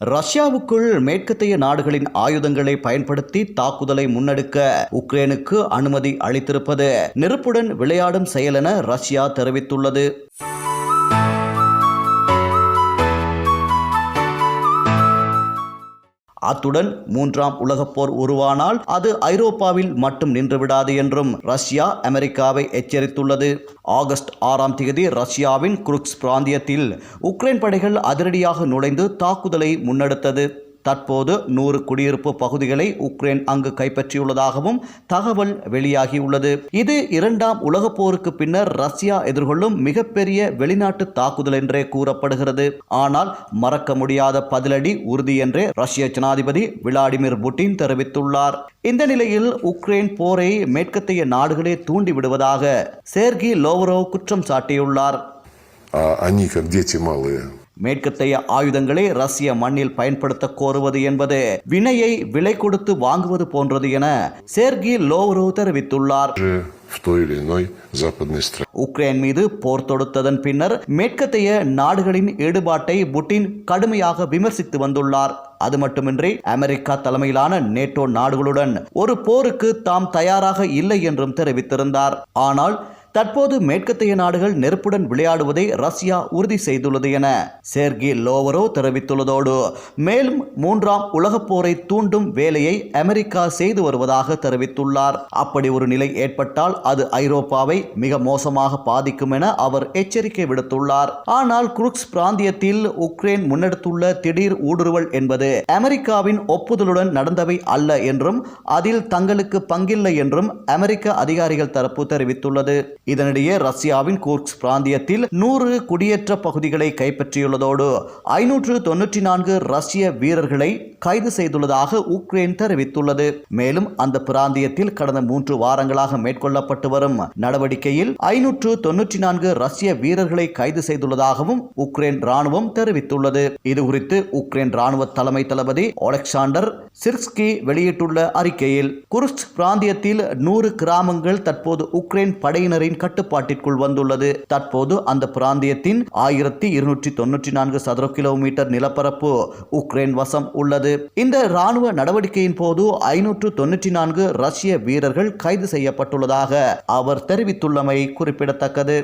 ரஷ்யாவுக்குள் மேற்கத்தைய நாடுகளின் ஆயுதங்களை பயன்படுத்தி தாக்குதலை முன்னெடுக்க உக்ரைனுக்கு அனுமதி அளித்திருப்பது நெருப்புடன் விளையாடும் செயல் என ரஷ்யா தெரிவித்துள்ளது. அத்துடன் மூன்றாம் உலகப்போர் உருவானால் அது ஐரோப்பாவில் மட்டும் நின்றுவிடாது என்றும் ரஷ்யா அமெரிக்காவை எச்சரித்துள்ளது. ஆகஸ்ட் ஆறாம் தேதி ரஷ்யாவின் குருக்ஸ் பிராந்தியத்தில் உக்ரைன் படைகள் அதிரடியாக நுழைந்து தாக்குதலை முன்னெடுத்தது. தற்போது நூறு குடியிருப்பு பகுதிகளை உக்ரைன் அங்கு கைப்பற்றியுள்ளதாகவும் தகவல் வெளியாகியுள்ளது இது இரண்டாம் உலகப் போருக்கு பின்னர் ரஷ்யா எதிர்கொள்ளும் மிகப்பெரிய வெளிநாட்டு தாக்குதல் என்றே கூறப்படுகிறது ஆனால் மறக்க முடியாத பதிலடி உறுதி என்றே ரஷ்ய ஜனாதிபதி விளாடிமிர் புட்டின் தெரிவித்துள்ளார் இந்த நிலையில் உக்ரைன் போரை மேற்கத்திய நாடுகளே தூண்டிவிடுவதாக சேர்கி லோவரோ குற்றம் சாட்டியுள்ளார் А они, как дети малые, மேற்கத்தைய ஆயுதங்களை ரஷ்ய மண்ணில் பயன்படுத்த கோருவது என்பது வினையை விலை கொடுத்து வாங்குவது போன்றது என சேர்கி லோவ்ரோ தெரிவித்துள்ளார். உக்ரைன் மீது போர் தொடுத்ததன் பின்னர் மேற்கத்தைய நாடுகளின் ஈடுபாட்டை புட்டின் கடுமையாக விமர்சித்து வந்துள்ளார். அது மட்டுமின்றி அமெரிக்கா தலைமையிலான நேட்டோ நாடுகளுடன் ஒரு போருக்கு தாம் தயாராக இல்லை என்றும் தெரிவித்திருந்தார். ஆனால் தற்போது மேற்கத்தைய நாடுகள் நெருப்புடன் விளையாடுவதை ரஷ்யா உறுதி செய்துள்ளது என சேர்கி லோவரோ தெரிவித்துள்ளதோடு மேலும் மூன்றாம் உலகப் போரை தூண்டும் வேலையை அமெரிக்கா செய்து வருவதாக தெரிவித்துள்ளார். அப்படி ஒரு நிலை ஏற்பட்டால் அது ஐரோப்பாவை மிக மோசமாக பாதிக்கும் என அவர் எச்சரிக்கை விடுத்துள்ளார். ஆனால் குருக்ஸ் பிராந்தியத்தில் உக்ரைன் முன்னெடுத்துள்ள திடீர் ஊடுருவல் என்பது அமெரிக்காவின் ஒப்புதலுடன் நடந்தவை அல்ல என்றும் அதில் தங்களுக்கு பங்கில்லை என்றும் அமெரிக்க அதிகாரிகள் தரப்பு தெரிவித்துள்ளது. இதனிடையே ரஷ்யாவின் கூர்க்ஸ் பிராந்தியத்தில் நூறு குடியேற்ற பகுதிகளை கைப்பற்றியுள்ளதோடு ஐநூற்று தொன்னூற்றி நான்கு ரஷ்ய வீரர்களை கைது செய்துள்ளதாக உக்ரைன் தெரிவித்துள்ளது. மேலும் அந்த பிராந்தியத்தில் கடந்த மூன்று வாரங்களாக மேற்கொள்ளப்பட்டு வரும் நடவடிக்கையில் ஐநூற்று தொன்னூற்றி நான்கு ரஷ்ய வீரர்களை கைது செய்துள்ளதாகவும் உக்ரைன் ராணுவம் தெரிவித்துள்ளது. இது குறித்து உக்ரைன் ராணுவ தலைமை தளபதி ஒலெக்சாண்டர் சிர்ஸ்கி வெளியிட்டுள்ள அறிக்கையில் குருஸ்க் பிராந்தியத்தில் நூறு கிராமங்கள் தற்போது உக்ரைன் படையினரின் கட்டுப்பாட்டிற்குள் வந்துள்ளது. தற்போது அந்த பிராந்தியத்தின் ஆயிரத்தி இருநூற்றி தொன்னூற்றி நான்கு சதுர கிலோமீட்டர் நிலப்பரப்பு உக்ரைன் வசம் உள்ளது. இந்த ராணுவ நடவடிக்கையின் போது ஐநூற்று தொன்னூற்றி நான்கு ரஷ்ய வீரர்கள் கைது செய்யப்பட்டுள்ளதாக அவர் தெரிவித்துள்ளமை குறிப்பிடத்தக்கது.